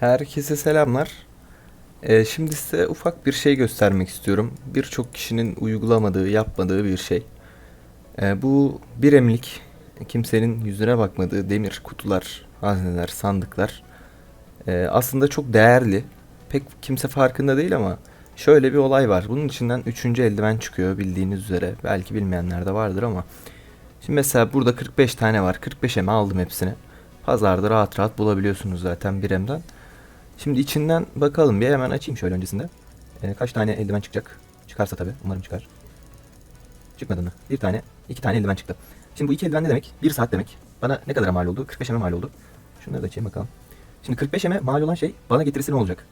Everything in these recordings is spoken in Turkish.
Herkese selamlar. Ee, şimdi size ufak bir şey göstermek istiyorum. Birçok kişinin uygulamadığı, yapmadığı bir şey. Ee, bu bir emlik, kimsenin yüzüne bakmadığı demir kutular, hazneler, sandıklar. Ee, aslında çok değerli. Pek kimse farkında değil ama şöyle bir olay var. Bunun içinden üçüncü eldiven çıkıyor bildiğiniz üzere. Belki bilmeyenler de vardır ama. Şimdi mesela burada 45 tane var. 45'e mi aldım hepsini. Pazarda rahat rahat bulabiliyorsunuz zaten bir emden. Şimdi içinden bakalım bir hemen açayım şöyle öncesinde. Ee, kaç tane eldiven çıkacak? Çıkarsa tabii. Umarım çıkar. Çıkmadı mı? Bir tane, iki tane eldiven çıktı. Şimdi bu iki eldiven ne demek? Bir saat demek. Bana ne kadar mal oldu? 45 eme mal oldu. Şunları da açayım bakalım. Şimdi 45 eme mal olan şey bana getirisi ne olacak?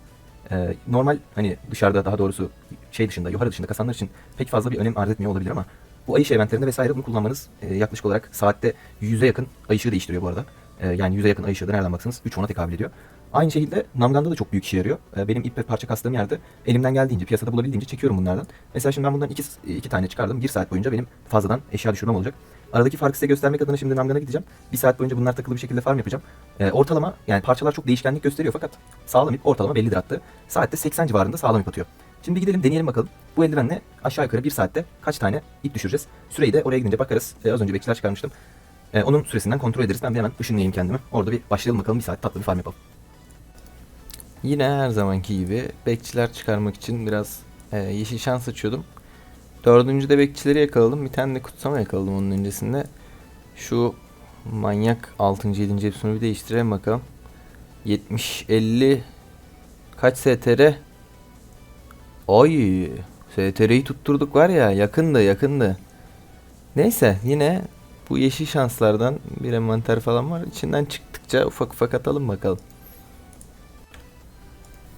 Ee, normal hani dışarıda daha doğrusu şey dışında, yukarı dışında kasanlar için pek fazla bir önem arz etmiyor olabilir ama bu ay ışığı eventlerinde vesaire bunu kullanmanız e, yaklaşık olarak saatte 100'e yakın ay değiştiriyor bu arada. E, yani 100'e yakın ay da nereden baksanız 3 ona tekabül ediyor. Aynı şekilde Namgan'da da çok büyük işe yarıyor. E, benim ip ve parça kastığım yerde elimden geldiğince, piyasada bulabildiğince çekiyorum bunlardan. Mesela şimdi ben bundan iki, iki tane çıkardım. Bir saat boyunca benim fazladan eşya düşürmem olacak. Aradaki farkı size göstermek adına şimdi Namgan'a gideceğim. Bir saat boyunca bunlar takılı bir şekilde farm yapacağım. E, ortalama yani parçalar çok değişkenlik gösteriyor fakat sağlam ip ortalama bellidir hattı. Saatte 80 civarında sağlam ip atıyor. Şimdi gidelim deneyelim bakalım. Bu eldivenle aşağı yukarı bir saatte kaç tane ip düşüreceğiz. Süreyi de oraya gidince bakarız. E, az önce bekçiler çıkarmıştım. E, onun süresinden kontrol ederiz. Ben bir hemen ışınlayayım kendimi. Orada bir başlayalım bakalım bir saat tatlı bir farm yapalım. Yine her zamanki gibi bekçiler çıkarmak için biraz e, yeşil şans açıyordum. Dördüncü de bekçileri yakaladım. Bir tane de kutsama yakaladım onun öncesinde. Şu manyak 6. 7. hepsini bir değiştirelim bakalım. 70 50 kaç STR? Ay STR'yi tutturduk var ya yakındı yakındı. Neyse yine bu yeşil şanslardan bir envanter falan var. İçinden çıktıkça ufak ufak atalım bakalım.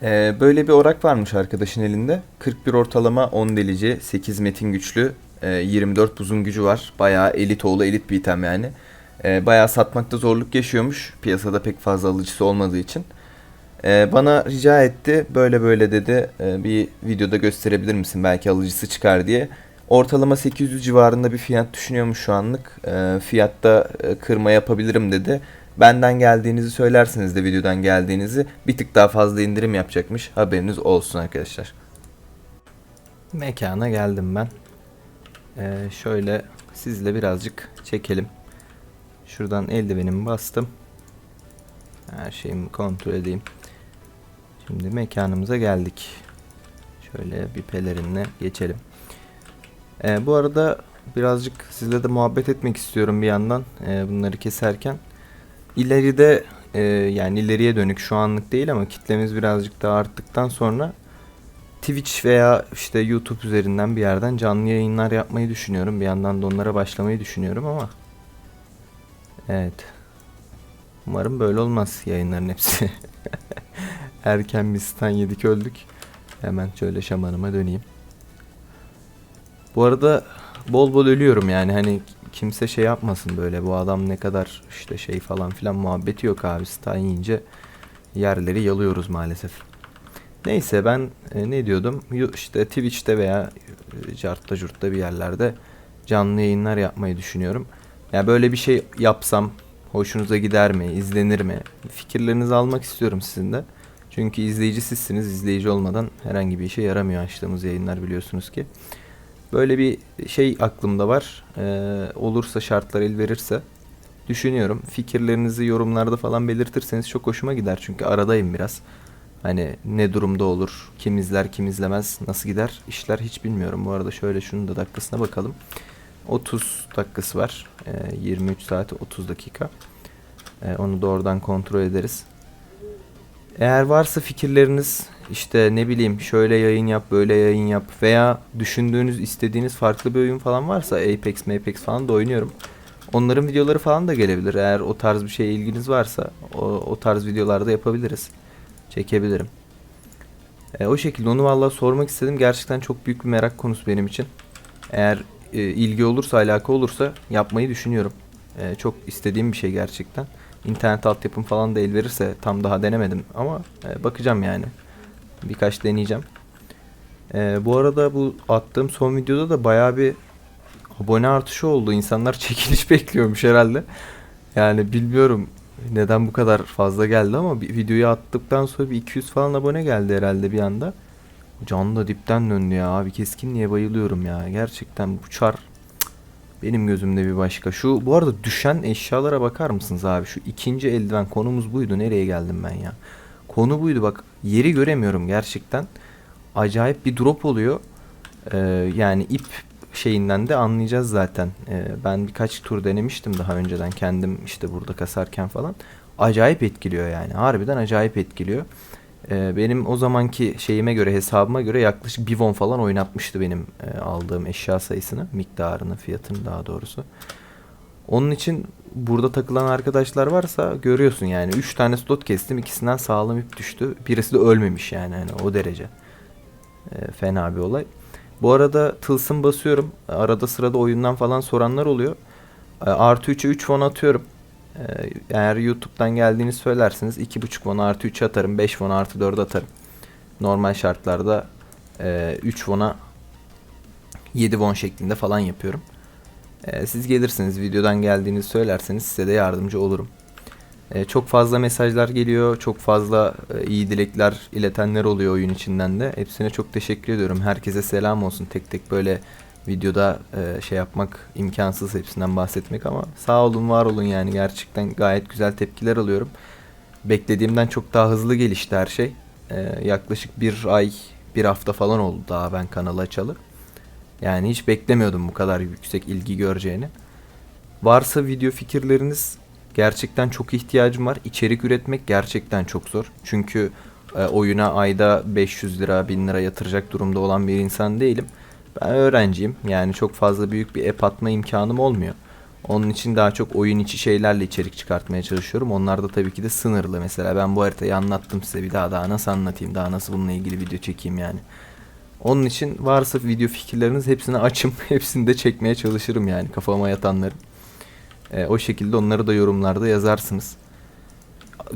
Ee, böyle bir orak varmış arkadaşın elinde. 41 ortalama, 10 delici, 8 metin güçlü, e, 24 buzun gücü var. Bayağı elit oğlu elit bir item yani. E, bayağı satmakta zorluk yaşıyormuş. Piyasada pek fazla alıcısı olmadığı için. E, bana rica etti. Böyle böyle dedi. E, bir videoda gösterebilir misin? Belki alıcısı çıkar diye. Ortalama 800 civarında bir fiyat düşünüyormuş şu anlık. E, fiyatta e, kırma yapabilirim dedi. Benden geldiğinizi söylerseniz de videodan geldiğinizi bir tık daha fazla indirim yapacakmış. Haberiniz olsun arkadaşlar. Mekana geldim ben. Ee, şöyle sizle birazcık çekelim. Şuradan eldivenimi bastım. Her şeyimi kontrol edeyim. Şimdi mekanımıza geldik. Şöyle bir pelerinle geçelim. Ee, bu arada birazcık sizle de muhabbet etmek istiyorum bir yandan ee, bunları keserken. İleride e, yani ileriye dönük şu anlık değil ama kitlemiz birazcık daha arttıktan sonra Twitch veya işte YouTube üzerinden bir yerden canlı yayınlar yapmayı düşünüyorum. Bir yandan da onlara başlamayı düşünüyorum ama evet. Umarım böyle olmaz yayınların hepsi. Erken bir yedik öldük. Hemen şöyle şamanıma döneyim. Bu arada bol bol ölüyorum yani hani kimse şey yapmasın böyle bu adam ne kadar işte şey falan filan muhabbeti yok abi stun yiyince yerleri yalıyoruz maalesef. Neyse ben e, ne diyordum işte Twitch'te veya e, Cart'ta Curt'ta bir yerlerde canlı yayınlar yapmayı düşünüyorum. Ya yani böyle bir şey yapsam hoşunuza gider mi, izlenir mi? Fikirlerinizi almak istiyorum sizin de. Çünkü izleyici sizsiniz. İzleyici olmadan herhangi bir işe yaramıyor açtığımız yayınlar biliyorsunuz ki. Böyle bir şey aklımda var. Ee, olursa şartlar el verirse düşünüyorum. Fikirlerinizi yorumlarda falan belirtirseniz çok hoşuma gider. Çünkü aradayım biraz. Hani ne durumda olur, kim izler, kim izlemez, nasıl gider işler hiç bilmiyorum. Bu arada şöyle şunun da dakikasına bakalım. 30 dakikası var. Ee, 23 saat 30 dakika. Ee, onu da oradan kontrol ederiz. Eğer varsa fikirleriniz işte ne bileyim şöyle yayın yap böyle yayın yap veya düşündüğünüz istediğiniz farklı bir oyun falan varsa Apex Apex falan da oynuyorum. Onların videoları falan da gelebilir. Eğer o tarz bir şeye ilginiz varsa o, o tarz videolarda yapabiliriz. Çekebilirim. E, o şekilde onu vallahi sormak istedim. Gerçekten çok büyük bir merak konusu benim için. Eğer e, ilgi olursa, alaka olursa yapmayı düşünüyorum. E, çok istediğim bir şey gerçekten. İnternet altyapım falan da el verirse tam daha denemedim ama e, bakacağım yani. Birkaç deneyeceğim. E, bu arada bu attığım son videoda da bayağı bir abone artışı oldu. İnsanlar çekiliş bekliyormuş herhalde. Yani bilmiyorum neden bu kadar fazla geldi ama bir videoyu attıktan sonra bir 200 falan abone geldi herhalde bir anda. Can da dipten döndü ya abi keskinliğe bayılıyorum ya. Gerçekten bu çar benim gözümde bir başka. Şu bu arada düşen eşyalara bakar mısınız abi? Şu ikinci eldiven konumuz buydu. Nereye geldim ben ya? Konu buydu bak. Yeri göremiyorum gerçekten. Acayip bir drop oluyor. Ee, yani ip şeyinden de anlayacağız zaten. Ee, ben birkaç tur denemiştim daha önceden kendim işte burada kasarken falan. Acayip etkiliyor yani. Harbiden acayip etkiliyor. Ee, benim o zamanki şeyime göre hesabıma göre yaklaşık bir won falan oynatmıştı benim e, aldığım eşya sayısını, miktarını, fiyatını daha doğrusu. Onun için burada takılan arkadaşlar varsa görüyorsun yani 3 tane slot kestim ikisinden sağlam ip düştü. Birisi de ölmemiş yani hani o derece. Ee, fena bir olay. Bu arada tılsım basıyorum. Arada sırada oyundan falan soranlar oluyor. Ee, Artı 3'e 3 won atıyorum. Ee, Eğer YouTube'dan geldiğini söylerseniz 2.5 won artı 3 atarım. 5 won artı 4 atarım. Normal şartlarda e, 3 won'a 7 won şeklinde falan yapıyorum. Ee, Siz gelirsiniz videodan geldiğinizi söylerseniz size de yardımcı olurum. Ee, Çok fazla mesajlar geliyor. Çok fazla e, iyi dilekler iletenler oluyor oyun içinden de. Hepsine çok teşekkür ediyorum. Herkese selam olsun. Tek tek böyle videoda e, şey yapmak imkansız hepsinden bahsetmek ama sağ olun var olun yani gerçekten gayet güzel tepkiler alıyorum. Beklediğimden çok daha hızlı gelişti her şey. Ee, yaklaşık bir ay, bir hafta falan oldu daha ben kanalı açalı. Yani hiç beklemiyordum bu kadar yüksek ilgi göreceğini. Varsa video fikirleriniz gerçekten çok ihtiyacım var. İçerik üretmek gerçekten çok zor. Çünkü e, oyuna ayda 500 lira 1000 lira yatıracak durumda olan bir insan değilim. Ben öğrenciyim. Yani çok fazla büyük bir app atma imkanım olmuyor. Onun için daha çok oyun içi şeylerle içerik çıkartmaya çalışıyorum. Onlar da tabii ki de sınırlı. Mesela ben bu haritayı anlattım size. Bir daha daha nasıl anlatayım? Daha nasıl bununla ilgili video çekeyim yani. Onun için varsa video fikirleriniz hepsini açım. Hepsini de çekmeye çalışırım yani kafama yatanları. Ee, o şekilde onları da yorumlarda yazarsınız.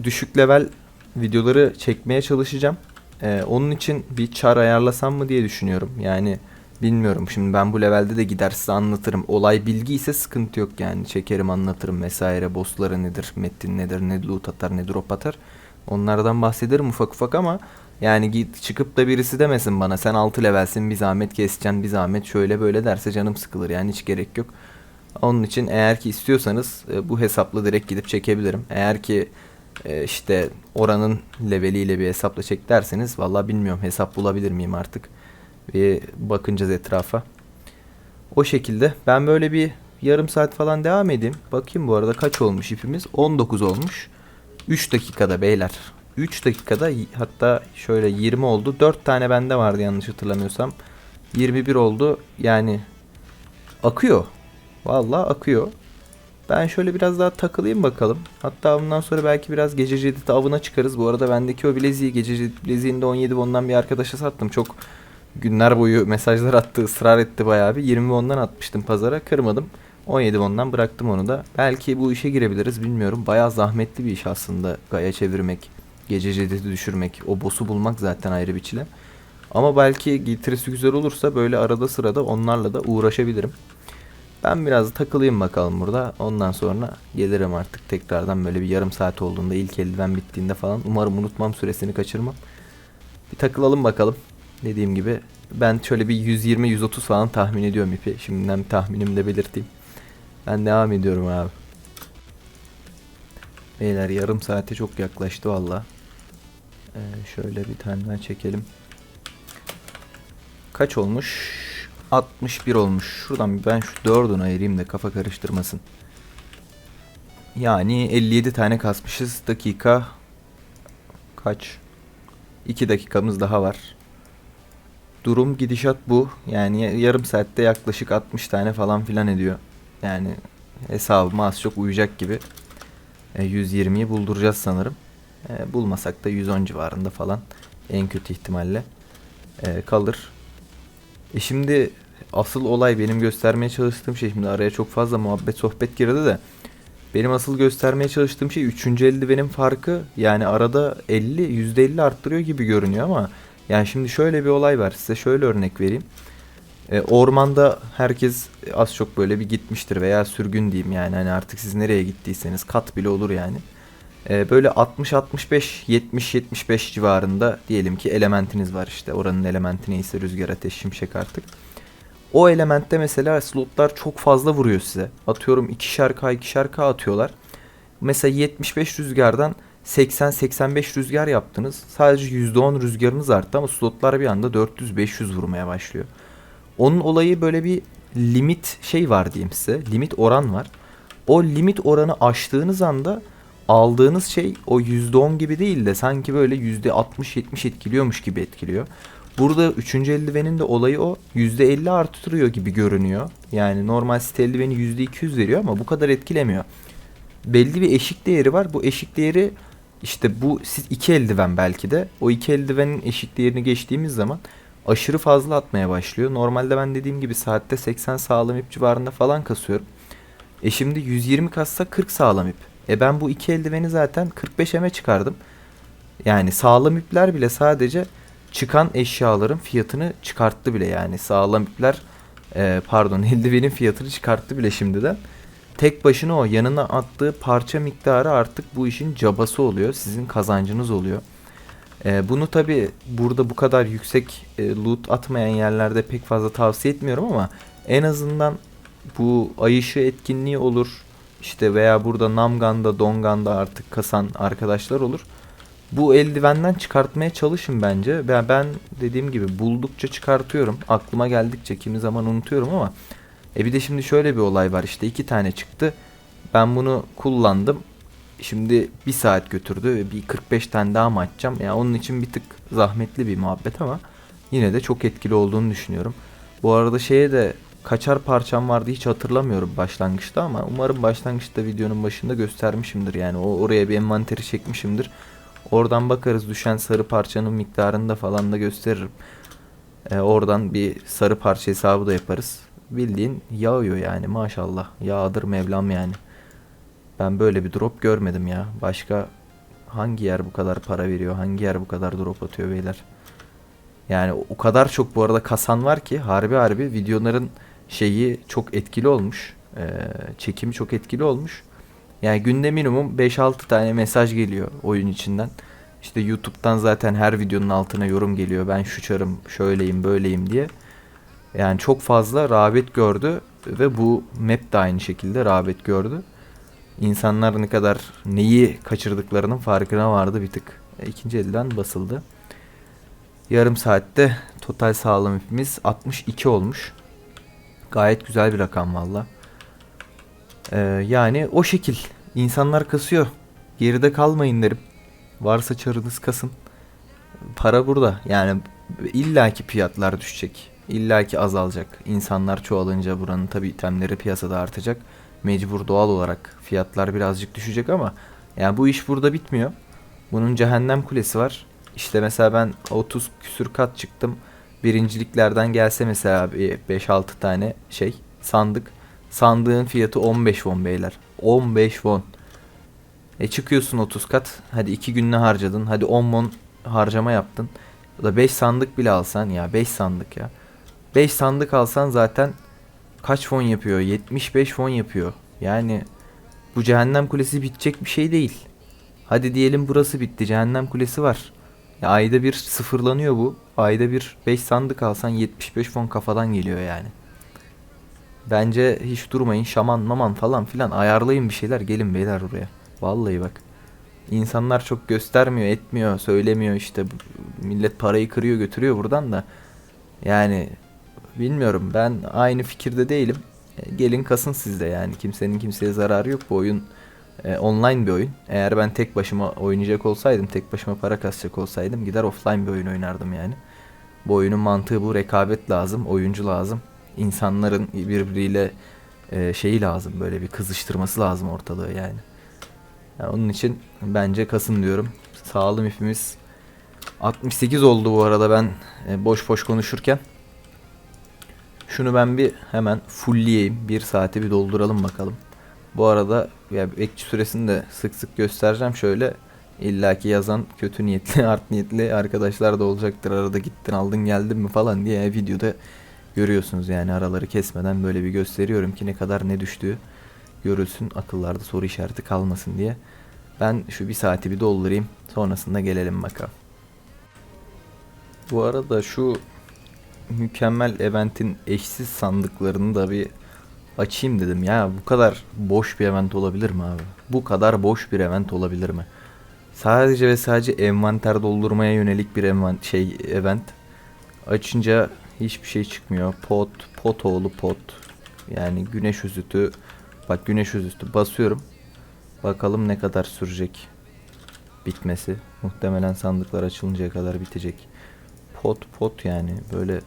Düşük level videoları çekmeye çalışacağım. Ee, onun için bir çar ayarlasam mı diye düşünüyorum. Yani bilmiyorum. Şimdi ben bu levelde de gider size anlatırım. Olay bilgi ise sıkıntı yok yani. Çekerim anlatırım vesaire. Bossları nedir, metin nedir, ne loot atar, ne drop atar. Onlardan bahsederim ufak ufak ama yani git çıkıp da birisi demesin bana sen 6 levelsin bir zahmet keseceksin bir zahmet şöyle böyle derse canım sıkılır yani hiç gerek yok. Onun için eğer ki istiyorsanız e, bu hesapla direkt gidip çekebilirim. Eğer ki e, işte oranın leveliyle bir hesapla çek derseniz valla bilmiyorum hesap bulabilir miyim artık. Bir bakınacağız etrafa. O şekilde ben böyle bir yarım saat falan devam edeyim. Bakayım bu arada kaç olmuş ipimiz? 19 olmuş. 3 dakikada beyler. 3 dakikada hatta şöyle 20 oldu. 4 tane bende vardı yanlış hatırlamıyorsam. 21 oldu. Yani akıyor. Vallahi akıyor. Ben şöyle biraz daha takılayım bakalım. Hatta bundan sonra belki biraz gece cedidi avına çıkarız. Bu arada bendeki o bileziği gece cedid bileziğini de 17 bondan bir arkadaşa sattım. Çok günler boyu mesajlar attı, ısrar etti bayağı bir. 20 bondan atmıştım pazara, kırmadım. 17 bondan bıraktım onu da. Belki bu işe girebiliriz bilmiyorum. Bayağı zahmetli bir iş aslında gaya çevirmek, gece cedidi düşürmek, o boss'u bulmak zaten ayrı bir çile. Ama belki getirisi güzel olursa böyle arada sırada onlarla da uğraşabilirim. Ben biraz takılayım bakalım burada. Ondan sonra gelirim artık tekrardan böyle bir yarım saat olduğunda ilk eldiven bittiğinde falan. Umarım unutmam süresini kaçırmam. Bir takılalım bakalım. Dediğim gibi ben şöyle bir 120-130 falan tahmin ediyorum ipi. Şimdiden tahminimi de belirteyim. Ben devam ediyorum abi. Beyler yarım saate çok yaklaştı valla. Ee, şöyle bir tane daha çekelim. Kaç olmuş? 61 olmuş. Şuradan ben şu dördünü ayırayım da kafa karıştırmasın. Yani 57 tane kasmışız. Dakika kaç? 2 dakikamız daha var. Durum gidişat bu. Yani ya- yarım saatte yaklaşık 60 tane falan filan ediyor. Yani hesabıma az çok uyacak gibi. E, 120'yi bulduracağız sanırım. E, bulmasak da 110 civarında falan en kötü ihtimalle e, kalır. E şimdi asıl olay benim göstermeye çalıştığım şey şimdi araya çok fazla muhabbet sohbet girdi de benim asıl göstermeye çalıştığım şey 3. eldivenin farkı yani arada 50 %50 arttırıyor gibi görünüyor ama yani şimdi şöyle bir olay var size şöyle örnek vereyim. E, ormanda herkes az çok böyle bir gitmiştir veya sürgün diyeyim yani hani artık siz nereye gittiyseniz kat bile olur yani. E, böyle 60-65, 70-75 civarında diyelim ki elementiniz var işte oranın elementi neyse rüzgar, ateş, şimşek artık. O elementte mesela slotlar çok fazla vuruyor size. Atıyorum ikişer K ikişer K atıyorlar. Mesela 75 rüzgardan 80-85 rüzgar yaptınız. Sadece %10 rüzgarınız arttı ama slotlar bir anda 400-500 vurmaya başlıyor. Onun olayı böyle bir limit şey var diyeyim size. Limit oran var. O limit oranı aştığınız anda aldığınız şey o %10 gibi değil de sanki böyle %60-70 etkiliyormuş gibi etkiliyor. Burada 3. eldivenin de olayı o %50 artırıyor gibi görünüyor. Yani normal site eldiveni %200 veriyor ama bu kadar etkilemiyor. Belli bir eşik değeri var. Bu eşik değeri işte bu siz iki eldiven belki de o iki eldivenin eşik değerini geçtiğimiz zaman aşırı fazla atmaya başlıyor. Normalde ben dediğim gibi saatte 80 sağlam ip civarında falan kasıyorum. E şimdi 120 kassa 40 sağlam ip. E ben bu iki eldiveni zaten 45 eme çıkardım. Yani sağlam ipler bile sadece çıkan eşyaların fiyatını çıkarttı bile yani. Sağlam ipler e, pardon eldivenin fiyatını çıkarttı bile şimdiden. Tek başına o yanına attığı parça miktarı artık bu işin cabası oluyor. Sizin kazancınız oluyor. E, bunu tabi burada bu kadar yüksek e, loot atmayan yerlerde pek fazla tavsiye etmiyorum ama en azından bu ay ışığı etkinliği olur. İşte veya burada Namgan'da, Dongan'da artık kasan arkadaşlar olur. Bu eldivenden çıkartmaya çalışın bence. Ben, ben dediğim gibi buldukça çıkartıyorum. Aklıma geldikçe kimi zaman unutuyorum ama e bir de şimdi şöyle bir olay var işte iki tane çıktı. Ben bunu kullandım. Şimdi bir saat götürdü. Bir 45 tane daha mı açacağım? Yani onun için bir tık zahmetli bir muhabbet ama yine de çok etkili olduğunu düşünüyorum. Bu arada şeye de kaçar parçam vardı hiç hatırlamıyorum başlangıçta ama umarım başlangıçta videonun başında göstermişimdir. Yani o oraya bir envanteri çekmişimdir. Oradan bakarız düşen sarı parçanın miktarını da falan da gösteririm. Ee, oradan bir sarı parça hesabı da yaparız. Bildiğin yağıyor yani maşallah. Yağdır Mevlam yani. Ben böyle bir drop görmedim ya. Başka hangi yer bu kadar para veriyor? Hangi yer bu kadar drop atıyor beyler? Yani o kadar çok bu arada kasan var ki harbi harbi videoların şeyi çok etkili olmuş. Ee, çekimi çok etkili olmuş. Yani günde minimum 5-6 tane mesaj geliyor oyun içinden. İşte YouTube'dan zaten her videonun altına yorum geliyor. Ben şu çarım şöyleyim böyleyim diye. Yani çok fazla rağbet gördü ve bu map de aynı şekilde rağbet gördü. İnsanlar ne kadar neyi kaçırdıklarının farkına vardı bir tık. E, ikinci elden basıldı. Yarım saatte total sağlam ipimiz 62 olmuş. Gayet güzel bir rakam valla. Ee, yani o şekil. İnsanlar kasıyor. Geride kalmayın derim. Varsa çarınız kasın. Para burada. Yani illaki fiyatlar düşecek. İllaki azalacak. İnsanlar çoğalınca buranın tabi itemleri piyasada artacak. Mecbur doğal olarak fiyatlar birazcık düşecek ama yani bu iş burada bitmiyor. Bunun cehennem kulesi var. İşte mesela ben 30 küsür kat çıktım. Birinciliklerden gelse mesela bir 5-6 tane şey sandık. Sandığın fiyatı 15 won beyler. 15 won. E çıkıyorsun 30 kat. Hadi 2 gününe harcadın. Hadi 10 won harcama yaptın. O da 5 sandık bile alsan ya 5 sandık ya. 5 sandık alsan zaten kaç fon yapıyor? 75 fon yapıyor. Yani bu cehennem kulesi bitecek bir şey değil. Hadi diyelim burası bitti. Cehennem kulesi var. Ya ayda bir sıfırlanıyor bu. Ayda bir 5 sandık alsan 75 fon kafadan geliyor yani. Bence hiç durmayın şaman maman falan filan ayarlayın bir şeyler gelin beyler buraya. Vallahi bak. İnsanlar çok göstermiyor etmiyor söylemiyor işte millet parayı kırıyor götürüyor buradan da. Yani bilmiyorum ben aynı fikirde değilim. E, gelin kasın sizde yani kimsenin kimseye zararı yok bu oyun e, online bir oyun. Eğer ben tek başıma oynayacak olsaydım, tek başıma para kasacak olsaydım gider offline bir oyun oynardım yani. Bu oyunun mantığı bu. Rekabet lazım, oyuncu lazım. İnsanların birbiriyle e, şeyi lazım. Böyle bir kızıştırması lazım ortalığı yani. yani. Onun için bence kasın diyorum. Sağlam ipimiz 68 oldu bu arada ben e, boş boş konuşurken. Şunu ben bir hemen fullleyeyim. Bir saate bir dolduralım bakalım. Bu arada ya bekçi süresini de sık sık göstereceğim şöyle. illaki yazan kötü niyetli, art niyetli arkadaşlar da olacaktır. Arada gittin aldın geldin mi falan diye videoda Görüyorsunuz yani araları kesmeden böyle bir gösteriyorum ki ne kadar ne düştüğü görülsün. Akıllarda soru işareti kalmasın diye. Ben şu bir saati bir doldurayım. Sonrasında gelelim bakalım. Bu arada şu mükemmel eventin eşsiz sandıklarını da bir açayım dedim. Ya bu kadar boş bir event olabilir mi abi? Bu kadar boş bir event olabilir mi? Sadece ve sadece envanter doldurmaya yönelik bir envan şey event. Açınca hiçbir şey çıkmıyor. Pot, pot oğlu pot. Yani güneş özütü. Bak güneş özütü basıyorum. Bakalım ne kadar sürecek bitmesi. Muhtemelen sandıklar açılıncaya kadar bitecek. Pot pot yani böyle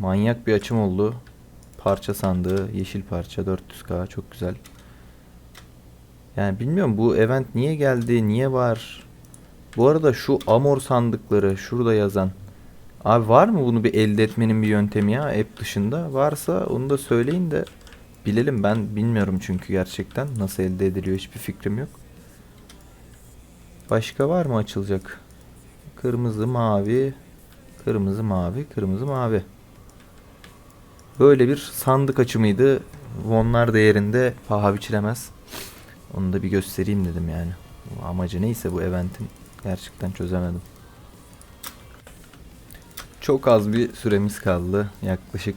manyak bir açım oldu. Parça sandığı, yeşil parça 400k çok güzel. Yani bilmiyorum bu event niye geldi, niye var? Bu arada şu amor sandıkları şurada yazan. Abi var mı bunu bir elde etmenin bir yöntemi ya app dışında? Varsa onu da söyleyin de bilelim. Ben bilmiyorum çünkü gerçekten nasıl elde ediliyor hiçbir fikrim yok. Başka var mı açılacak? Kırmızı, mavi, kırmızı, mavi, kırmızı, mavi. Böyle bir sandık açımıydı. Wonlar değerinde paha biçilemez. Onu da bir göstereyim dedim yani. Amacı neyse bu eventin gerçekten çözemedim. Çok az bir süremiz kaldı. Yaklaşık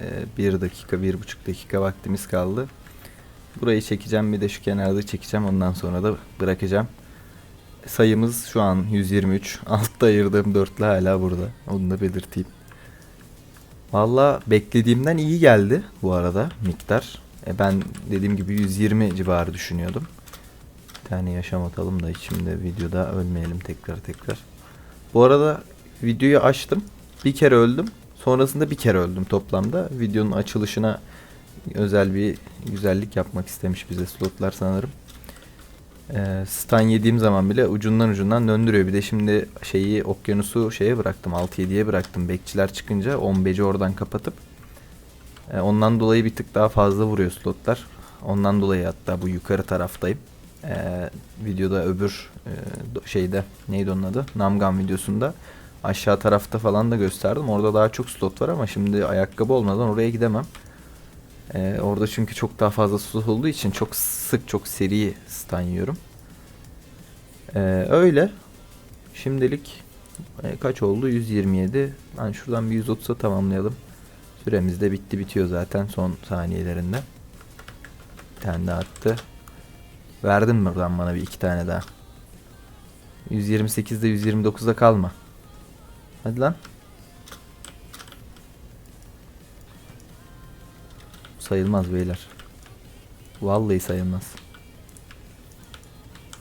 e, bir dakika, bir buçuk dakika vaktimiz kaldı. Burayı çekeceğim bir de şu kenarda çekeceğim. Ondan sonra da bırakacağım. Sayımız şu an 123. Altta ayırdığım dörtlü hala burada. Onu da belirteyim. Valla beklediğimden iyi geldi bu arada miktar. E ben dediğim gibi 120 civarı düşünüyordum. Bir tane yaşam atalım da şimdi videoda ölmeyelim tekrar tekrar. Bu arada videoyu açtım. Bir kere öldüm. Sonrasında bir kere öldüm toplamda. Videonun açılışına özel bir güzellik yapmak istemiş bize slotlar sanırım. Ee, stun yediğim zaman bile ucundan ucundan döndürüyor. Bir de şimdi şeyi okyanusu şeye bıraktım. 6-7'ye bıraktım. Bekçiler çıkınca 15'i oradan kapatıp e, ondan dolayı bir tık daha fazla vuruyor slotlar. Ondan dolayı hatta bu yukarı taraftayım. E, videoda öbür e, şeyde neydi onun adı? Namgan videosunda aşağı tarafta falan da gösterdim. Orada daha çok slot var ama şimdi ayakkabı olmadan oraya gidemem. Ee, orada çünkü çok daha fazla slot olduğu için çok sık çok seri stun yiyorum. Ee, öyle. Şimdilik e, kaç oldu? 127. Ben şuradan bir 130'a tamamlayalım. Süremiz de bitti bitiyor zaten son saniyelerinde. Bir tane daha attı. Verdin mi buradan bana bir iki tane daha? 128'de 129'da kalma. Hadi lan. Sayılmaz beyler. Vallahi sayılmaz.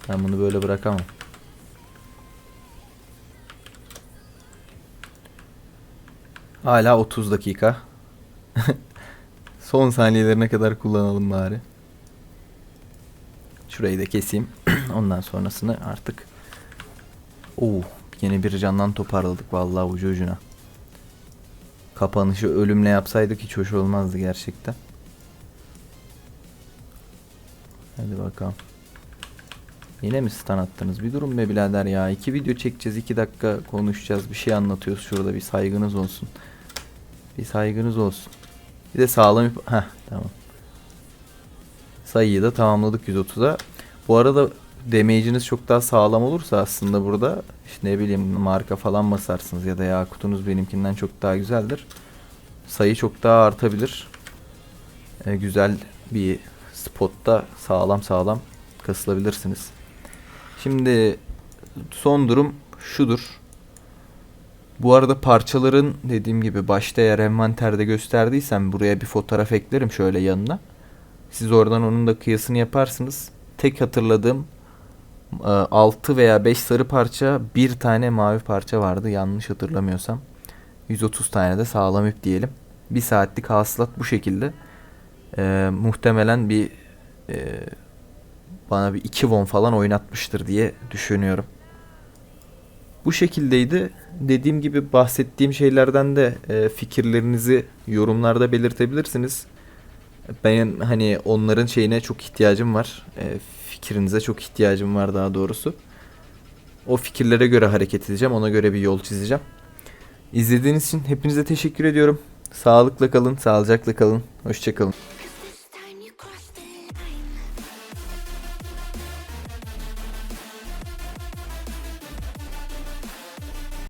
Ben bunu böyle bırakamam. Hala 30 dakika. Son saniyelerine kadar kullanalım bari. Şurayı da keseyim. Ondan sonrasını artık Oo, yine bir candan toparladık vallahi ucu ucuna. Kapanışı ölümle yapsaydık hiç hoş olmazdı gerçekten. Hadi bakalım. Yine mi stun attınız? Bir durun be birader ya. İki video çekeceğiz. iki dakika konuşacağız. Bir şey anlatıyoruz şurada. Bir saygınız olsun. Bir saygınız olsun. Bir de sağlam... Heh tamam. Sayıyı da tamamladık 130'a. Bu arada damage'iniz çok daha sağlam olursa aslında burada işte ne bileyim marka falan basarsınız ya da yakutunuz benimkinden çok daha güzeldir. Sayı çok daha artabilir. Ee, güzel bir spotta sağlam sağlam kasılabilirsiniz. Şimdi son durum şudur. Bu arada parçaların dediğim gibi başta eğer envanterde gösterdiysem buraya bir fotoğraf eklerim şöyle yanına. Siz oradan onun da kıyasını yaparsınız. Tek hatırladığım 6 e, veya 5 sarı parça, bir tane mavi parça vardı yanlış hatırlamıyorsam. 130 tane de sağlam ip diyelim. Bir saatlik hasılat bu şekilde. Ee, muhtemelen bir e, bana bir 2 won falan oynatmıştır diye düşünüyorum. Bu şekildeydi. Dediğim gibi bahsettiğim şeylerden de e, fikirlerinizi yorumlarda belirtebilirsiniz. Ben hani onların şeyine çok ihtiyacım var. E, fikrinize çok ihtiyacım var daha doğrusu. O fikirlere göre hareket edeceğim. Ona göre bir yol çizeceğim. İzlediğiniz için hepinize teşekkür ediyorum. Sağlıkla kalın, sağlıcakla kalın. Hoşçakalın.